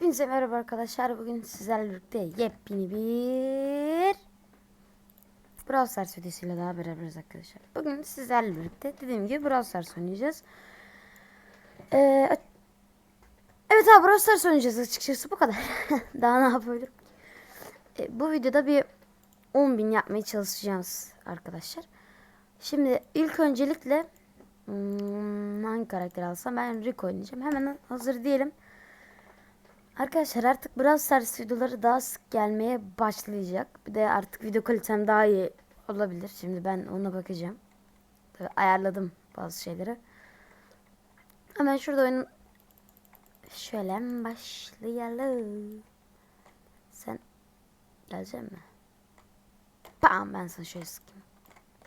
Hepinize merhaba arkadaşlar. Bugün sizlerle birlikte yepyeni bir Brawl Stars videosuyla daha beraberiz arkadaşlar. Bugün sizlerle birlikte dediğim gibi Brawl Stars oynayacağız. Ee, evet abi Brawl Stars oynayacağız açıkçası bu kadar. daha ne yapabilirim? Ee, bu videoda bir 10.000 yapmaya çalışacağız arkadaşlar. Şimdi ilk öncelikle hmm, hangi karakter alsam ben Rico oynayacağım. Hemen hazır diyelim. Arkadaşlar artık Brawl Stars videoları daha sık gelmeye başlayacak. Bir de artık video kalitem daha iyi olabilir. Şimdi ben ona bakacağım. Tabii ayarladım bazı şeyleri. Hemen şurada oyun şöyle başlayalım. Sen gelecek mi? Bam ben sana şöyle sıkayım.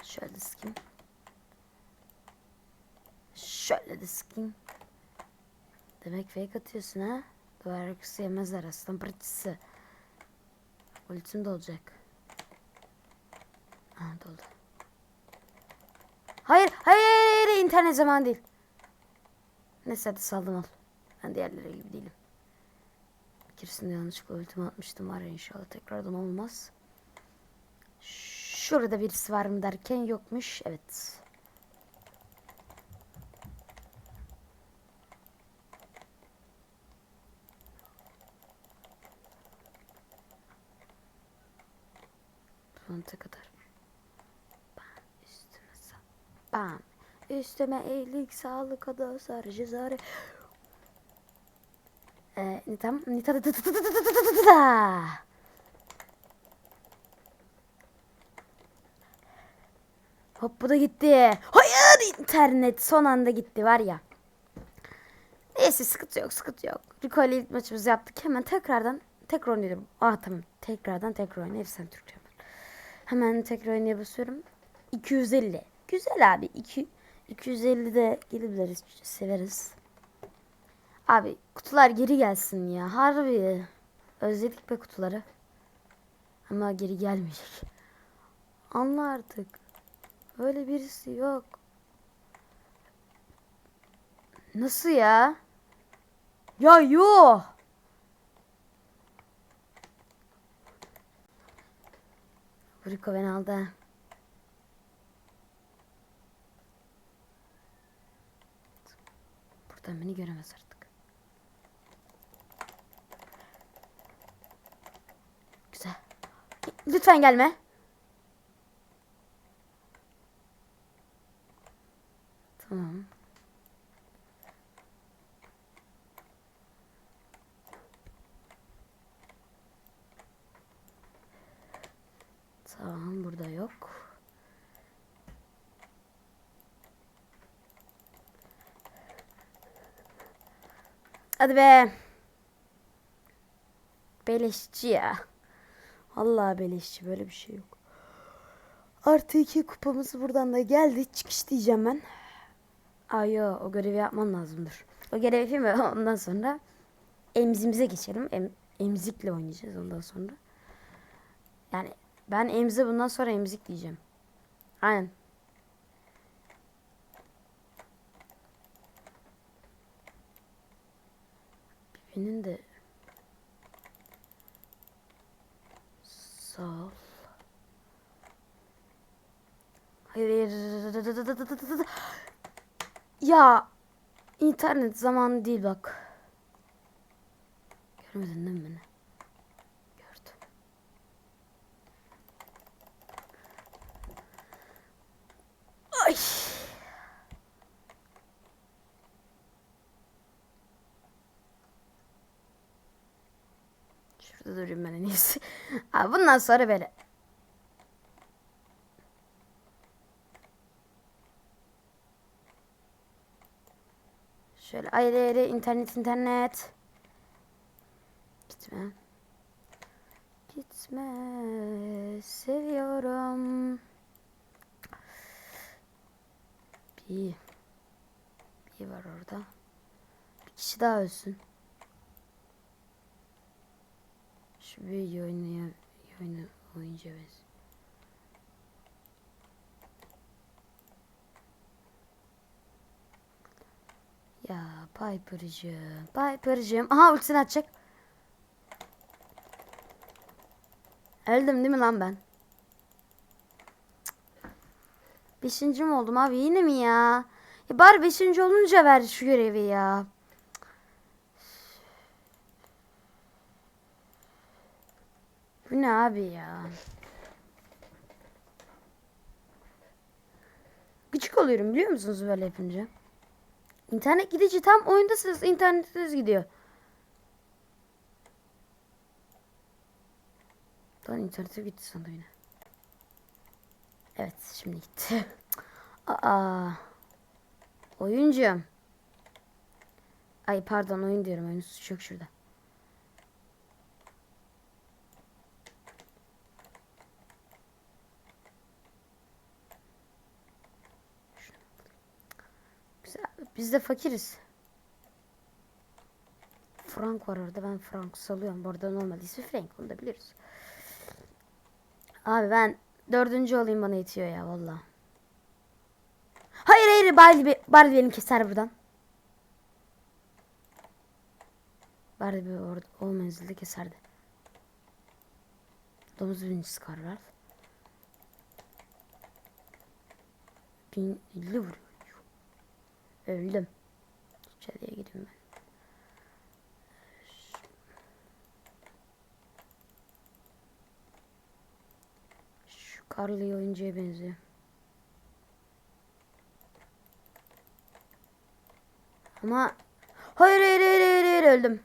Şöyle sıkayım. Şöyle de sıkayım. Demek fake atıyorsun ha? Duvar arkası yemezler aslan parçası. Ultim de olacak. Ha doldu. Hayır, hayır, hayır, hayır, internet zaman değil. Neyse hadi saldım al. Ben diğerleri gibi değilim. Bir keresinde yanlışlıkla ultimi atmıştım var ya inşallah tekrardan olmaz. Şurada birisi var mı derken yokmuş. Evet. Sonuna kadar. Bam üstüme sa bam üstüme iyilik sağlık adı sarıcı zarı. Ee, ne tam ne ta ta ta ta ta ta ta ta ta ta. Hop bu da gitti. Hayır internet son anda gitti var ya. Neyse sıkıntı yok sıkıntı yok. Rico ile ilk maçımızı yaptık. Hemen tekrardan tekrar oynayalım. Ah tamam tekrardan tekrar oynayalım. Efsane Türkçe. Hemen tekrar oynaya basıyorum. 250. Güzel abi. 2 250 de gelebiliriz. Severiz. Abi kutular geri gelsin ya. Harbi. Özledik be kutuları. Ama geri gelmeyecek. Anla artık. Öyle birisi yok. Nasıl ya? Ya yok. Rico beni aldı. Buradan beni göremez artık. Güzel. Lütfen gelme. Tamam. Tamam burada yok. Hadi be. Beleşçi ya. Allah beleşçi böyle bir şey yok. Artı iki kupamız buradan da geldi. Çıkış diyeceğim ben. Ay yo o görevi yapman lazımdır. O görevi ve ondan sonra emzimize geçelim. Em, emzikle oynayacağız ondan sonra. Yani ben emzi bundan sonra emzik diyeceğim. Aynen. Benim de sağ ol. Hayır. Ya internet zamanı değil bak. Görmedin değil mi beni? Gördüm. Ay. Şurada durayım ben en iyisi. Abi bundan sonra böyle. Şöyle ayrı ayrı internet internet. Gitme. Gitme. Seviyorum. Bir. Bir var orada. Bir kişi daha ölsün. hiçbir yayınlaya, yayını oyuncu. Ya Piper'cığım. Piper'cığım. Aha ultisini atacak. Öldüm değil mi lan ben? Beşinci mi oldum abi yine mi ya? ya bari beşinci olunca ver şu görevi ya. Bu ne abi ya? Gıcık oluyorum biliyor musunuz böyle yapınca? İnternet gidici tam oyundasınız internetiniz gidiyor. Lan internete gitti sandım yine. Evet şimdi gitti. Aa. Oyuncum. Ay pardon oyun diyorum oyun yok şurada. Güzel. Biz de fakiriz. Frank var orada. Ben Frank salıyorum. Bu arada normal ismi Frank. Onu da biliriz. Abi ben dördüncü olayım bana yetiyor ya valla. Hayır hayır Barbie, Barbie beni keser buradan. Barbie orada o menzilde keserdi. Domuz birincisi Karlar. 1050 vuruyor. Öldüm. İçeriye gireyim ben. Şu Carly oyuncuya benziyor. Ama hayır hayır hayır hayır, hayır öldüm.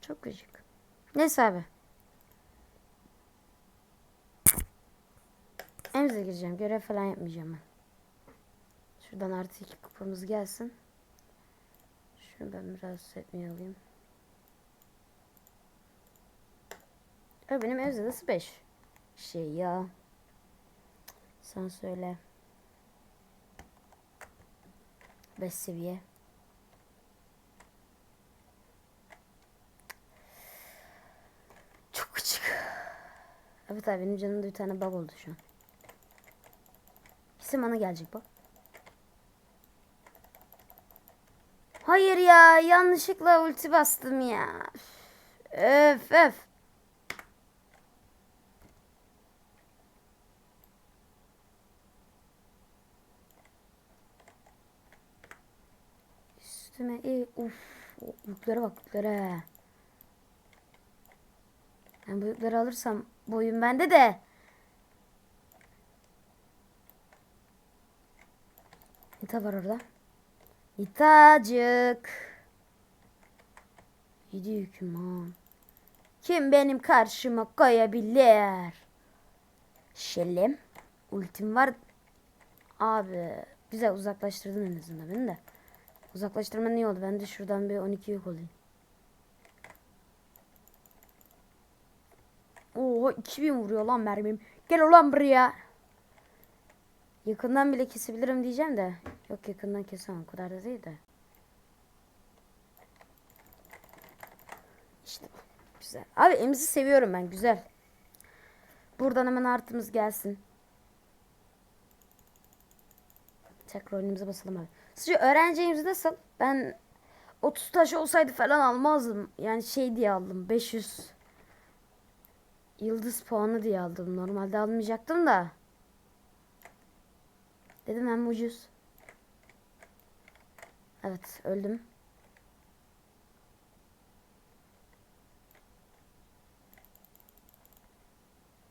Çok gıcık. Neyse abi. Emze gireceğim. Görev falan yapmayacağım ben. Şuradan artı iki kupamız gelsin. Şunu ben biraz setmeye alayım. Ö, benim evde nasıl 5? Şey ya. Sen söyle. 5 seviye. Çok küçük. Evet abi benim canımda bir tane bug oldu şu an. Kesin bana gelecek bu. Hayır ya yanlışlıkla ulti bastım ya. Öf öf. Üstüme iyi. Uf. o Yükleri bak yüklere. Ben bu yükleri alırsam boyun bende de. Nita var orada. Nitacık. Yedi yüküm ha. Kim benim karşıma koyabilir? Şelim. Ultim var. Abi. Güzel uzaklaştırdın en azından beni de. Uzaklaştırma iyi oldu. Ben de şuradan bir 12 yük olayım. Oo 2000 vuruyor lan mermim. Gel ulan buraya. Yakından bile kesebilirim diyeceğim de. Yok yakından kesemem. O kadar da değil de. İşte. Güzel. Abi emzi seviyorum ben. Güzel. Buradan hemen artımız gelsin. Tekrar oyunumuza basalım abi. Sizce öğrenci emzi nasıl? Ben 30 taş olsaydı falan almazdım. Yani şey diye aldım. 500 yıldız puanı diye aldım. Normalde almayacaktım da. Dedim hem ucuz. Evet öldüm.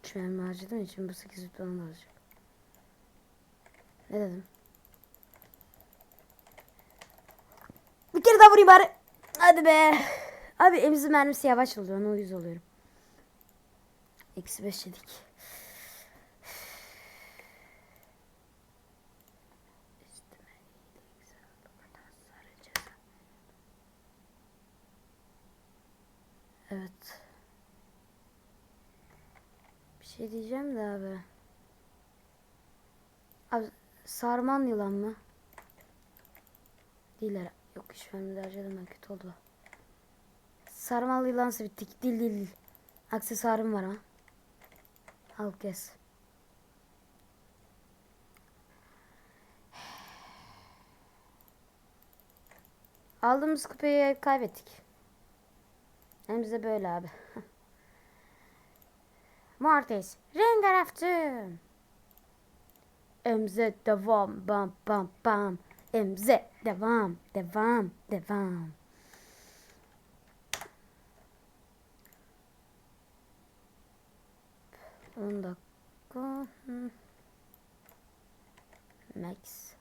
Şu an harcadığım için bu 8 lütfen olacak. Ne dedim? Bir kere daha vurayım bari. Hadi be. Abi emzi mermisi yavaş oluyor. Ona uyuz oluyorum. Eksi 5 yedik. Üstüme iyilik sağlıktan saracağız. Evet. Bir şey diyeceğim de abi. Abi sarman yılan mı? Değiller. Yok iş vermedi harcadım ben kötü oldu. Sarmal yılansı bittik. Dil dil dil. Aksesuarım var ama. Al kes. Aldığımız kupayı kaybettik. Hem bize böyle abi. Mortis. Rengar Emze devam bam bam bam. Emze devam devam devam. On dakika. Max.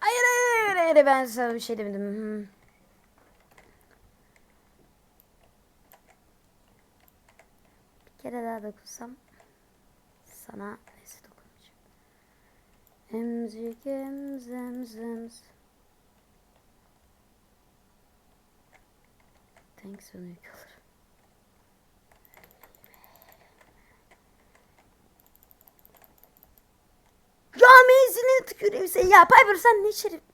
Hayır hayır ben sana bir şey demedim. Bir kere daha dokunsam sana neyse dokunmayacağım. Emzik emzem zems. Thanks onu yük alır. Ya menzilini tüküreyim seni ya. Piper sen ne içeri?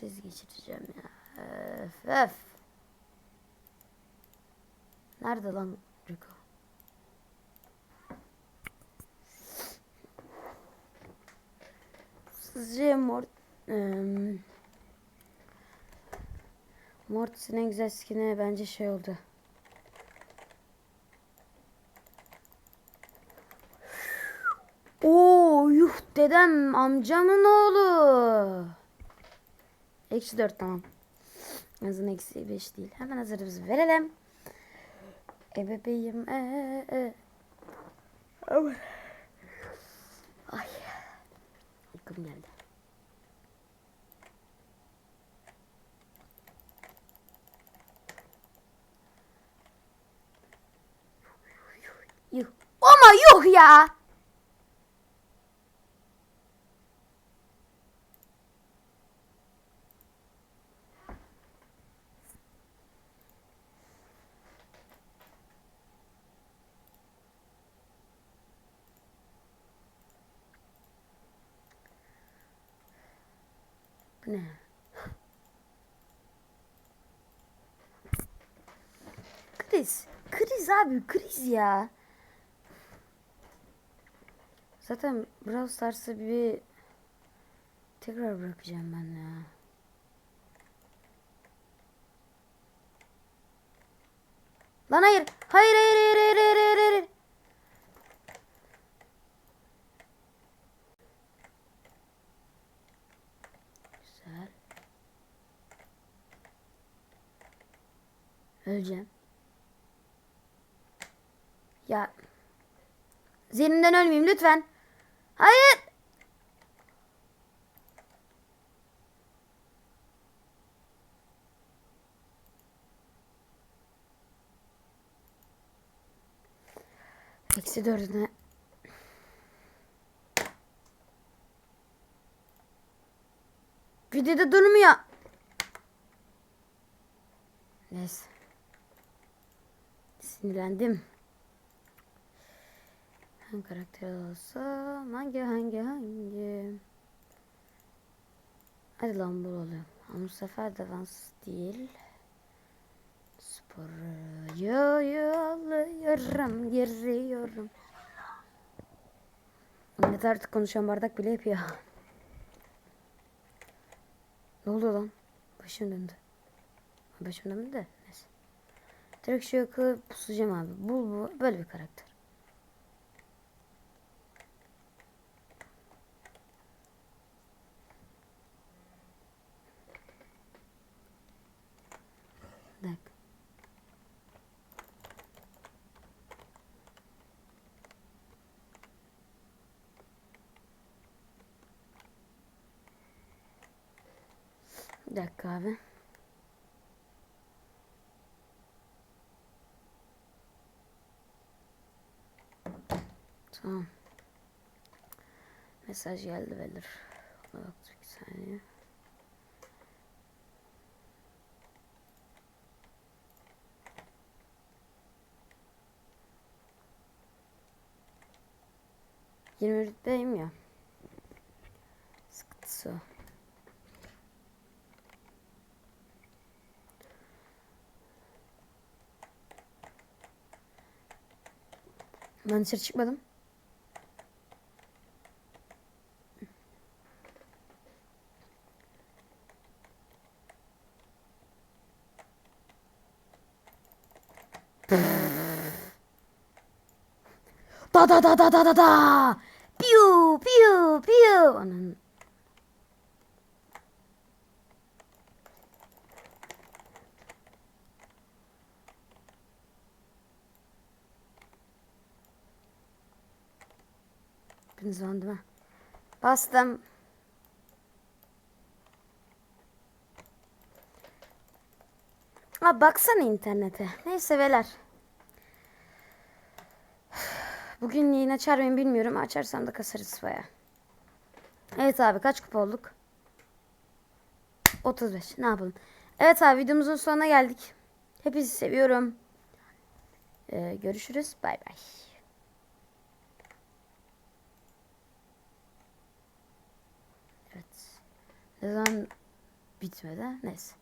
Kriz geçireceğim ya. Öf öf. Nerede lan Rico? Sizce Mort... Eee... Mortis'in en güzel skin'i bence şey oldu. Oo yuh dedem amcamın oğlu. Eksi dört tamam. En azından eksi beş değil. Hemen hazırımızı verelim. E bebeğim e e. Aman. Ay. Uykum geldi. Yuh. Ama yuh ya. Ne? Kriz. Kriz abi kriz ya. Zaten Brawl Stars'ı bir tekrar bırakacağım ben ya. Lan hayır. Hayır hayır hayır hayır hayır hayır. hayır. Güzel. Öleceğim. Ya. Zihninden ölmeyeyim lütfen. Hayır. Eksi dördüne. Videoda durmuyor. Neyse. Sinirlendim. Hangi karakter olsa hangi hangi hangi Hadi lan bu oluyor. Ama bu sefer defans değil. Sporu alıyorum, giriyorum. Millet artık konuşan bardak bile yapıyor. ne oldu lan? Başım döndü. Başım döndü de. Direkt şu yakı pusacağım abi. Bu, bu böyle bir karakter. Dakika. Bir dakika abi. mesaj geldi belir. Baktık saniye. Yirmi rütbeyim ya. Sıkıntısı. Ben dışarı çıkmadım. Da da da da da da da. Piu piu piu. Ananı. Hepiniz mi? Bastım. Abi baksana internete. Neyse beyler. Bugün yayın açar mıyım bilmiyorum. Açarsam da kasarız baya. Evet abi kaç kupa olduk? 35. Ne yapalım? Evet abi videomuzun sonuna geldik. Hepinizi seviyorum. Ee, görüşürüz. Bay bay. Evet. Ne zaman bitmedi? Neyse.